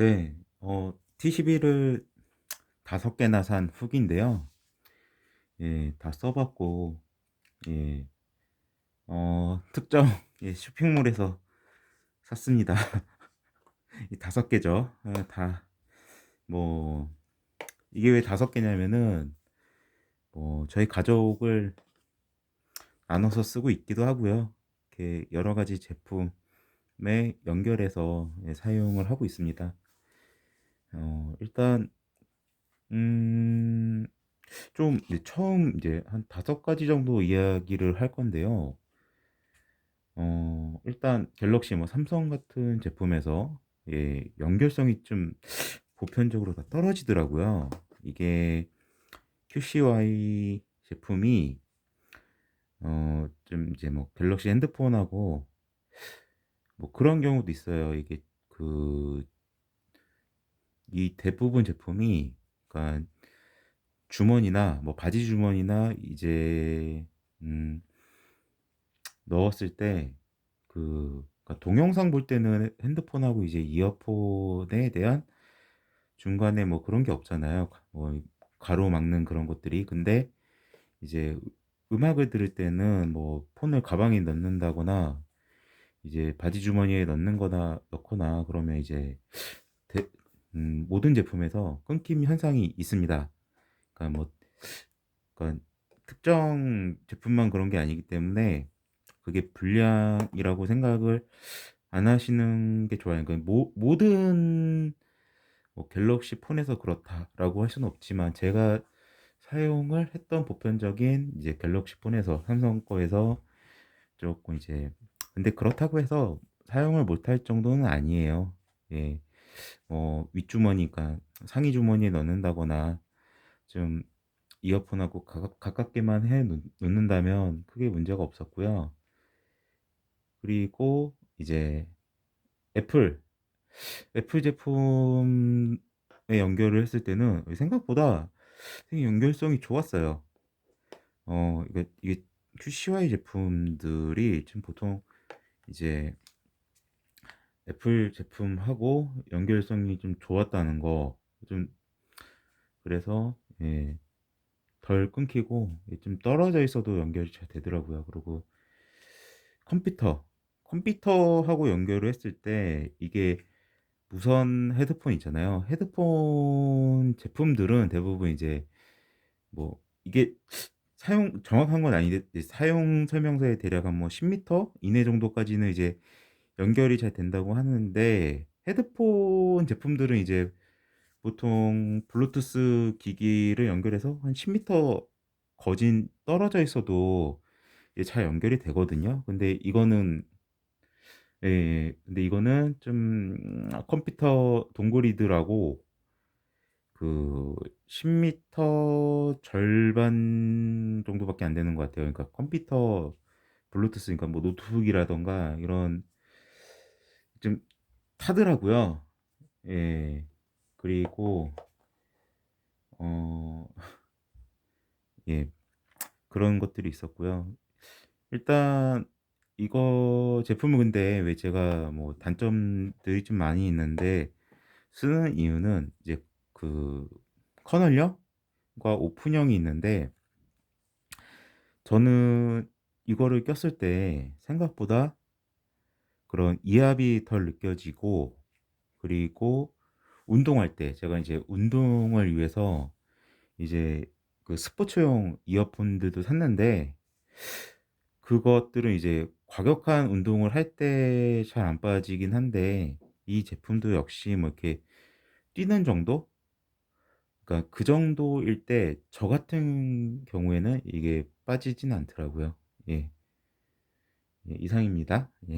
네. 어 T11을 5 개나 산 후기인데요. 예 다 써 봤고 예 어 특정 예 쇼핑몰에서 샀습니다. 이5 개죠. 예다뭐 이게 왜5 개냐면은 뭐 저희 가족을 나눠서 쓰고 있기도 하고요. 이렇게 여러 가지 제품에 연결해서 예 사용을 하고 있습니다. 어 일단 음 좀 이제 처음 이제 한5 가지 정도 이야기를 할 건데요. 어 일단 갤럭시 뭐 삼성 같은 제품에서 예 연결성이 좀 보편적으로 다 떨어지더라고요. 이게 QCY 제품이 어 좀 이제 뭐 갤럭시 핸드폰하고 뭐 그런 경우도 있어요. 이게 그 이 대부분 제품이 그러니까 주머니나 뭐 바지 주머니나 이제 음 넣었을 때그 그러니까 동영상 볼 때는 핸드폰하고 이제 이어폰에 대한 중간에 뭐 그런 게 없잖아요. 가뭐 가로 막는 그런 것들이. 근데 이제 음악을 들을 때는 뭐 폰을 가방에 넣는다거나 이제 바지 주머니에 넣는 거나 넣거나 그러면 이제 대 음 모든 제품에서 끊김 현상이 있습니다. 그러니까 뭐 그러니까 특정 제품만 그런 게 아니기 때문에 그게 불량이라고 생각을 안 하시는 게 좋아요. 그러니까 모 모든 뭐 갤럭시 폰에서 그렇다라고 할 수는 없지만 제가 사용을 했던 보편적인 이제 갤럭시 폰에서 삼성 거에서 쪼끔 이제 근데 그렇다고 해서 사용을 못할 정도는 아니에요. 예. 뭐 윗주머니 그러니까 상의 주머니에 넣는다거나 좀 이어폰하고 가깝 가깝게만 해놓 놓는다면 크게 문제가 없었고요. 그리고 이제 애플, 애플 제품에 연결을 했을 때는 생각보다 연결성이 좋았어요. 어 이게 QCY 제품들이 지금 보통 이제 애플 제품하고 연결성이 좀 좋았다는 거 좀 그래서 예 덜 끊기고 예좀 떨어져 있어도 연결이 잘 되더라고요. 그리고 컴퓨터, 컴퓨터하고 연결을 했을 때 이게 무선 헤드폰 있잖아요. 헤드폰 제품들은 대부분 이제 뭐 이게 사용 정확한 건 아닌데 사용 설명서에 대략 한뭐 10 미터 이내 정도까지는 이제 연결이 잘 된다고 하는데 헤드폰 제품들은 이제 보통 블루투스 기기를 연결해서 한 10 미터 거진 떨어져 있어도 잘 연결이 되거든요. 근데 이거는 예 근데 이거는 좀 컴퓨터 동글이들하고 그 10 미터 절반 정도밖에 안 되는 것 같아요. 그러니까 컴퓨터 블루투스 그러니까 뭐 노트북이라든가 이런 좀 타더라고요. 예. 그리고 어 예 그런 것들이 있었고요. 일단 이거 제품은 근데 왜 제가 뭐 단점들이 좀 많이 있는데 쓰는 이유는 이제 그 커널형과 오픈형이 있는데 저는 이거를 꼈을 때 생각보다 그런 이압이 덜 느껴지고 그리고 운동할 때 제가 이제 운동을 위해서 이제 그 스포츠용 이어폰들도 샀는데 그것들은 이제 과격한 운동을 할 때 잘 안 빠지긴 한데 이 제품도 역시 뭐 이렇게 뛰는 정도? 그러니까 그 정도일 때 저 같은 경우에는 이게 빠지진 않더라고요. 예. 예 이상입니다. 예.